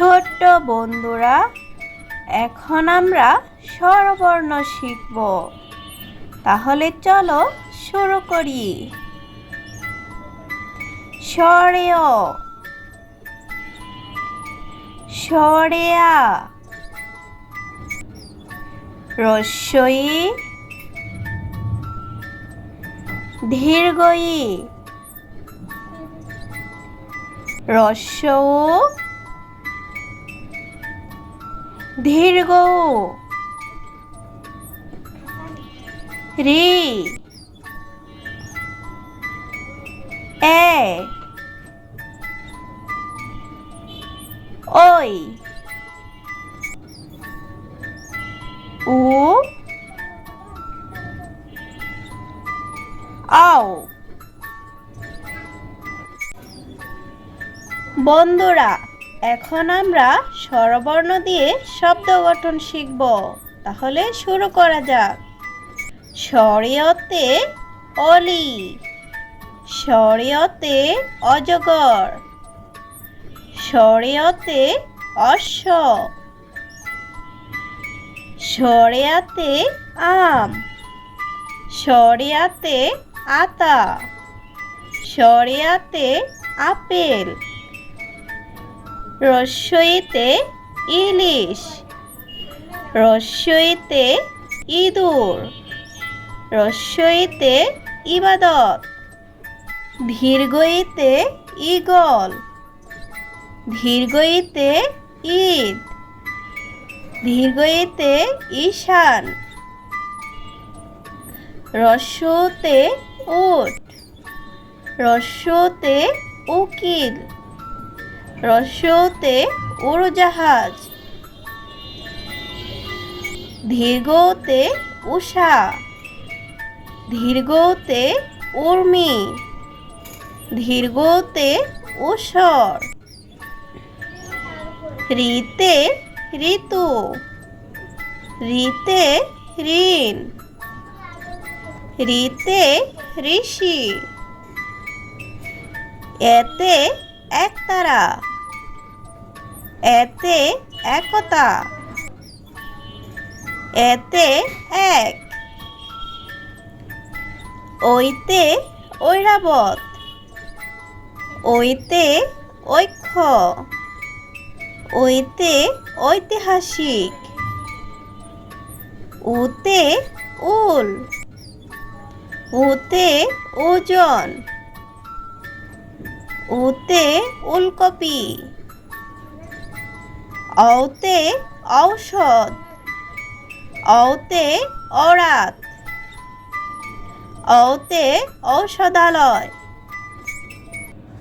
ছোট্ট বন্ধুরা, এখন আমরা স্বরবর্ণ শিখব। তাহলে চলো শুরু করি। স্বরেয়। স্বরেয়া। রস্যই। দীর্ঘই। রস্য দীর্ঘ রি। এ। ওই। উ। আও। বন্ধুরা এখন আমরা স্বরবর্ণ দিয়ে শব্দ গঠন শিখব। তাহলে শুরু করা যাক। শরীয়তে অলি। শরীয়তে অজগর। শরীয়তে অশ্ব। শরিয়াতে আম। শরিয়াতে আতা। শরিয়াতে আপেল। রস্যইতে ইলিশ রস্যইতে ইঁদুর রস্যইতে ইবাদত দীর্ঘইতে ইগল দীর্ঘইতে ঈদ দীর্ঘইতে ঈশান রস্যতে উট রস্যতে উকিল। রস্যতে উড়োজাহাজ। দীর্ঘতে উষা। দীর্ঘতে উর্মি। দীর্ঘতে উষর। ঋতে ঋতু। ঋতে ঋণ। ঋতে ঋষি। এতে একতারা। এতে একতা। এতে এক। ওইতে ঐরাবত। ওইতে ঐক্য ওইতে ঐতিহাসিক। উতে উল। উতে ওজন। উতে উলকপি। অতে ঔষধ অতে অরাত অতে ঔষধালয়।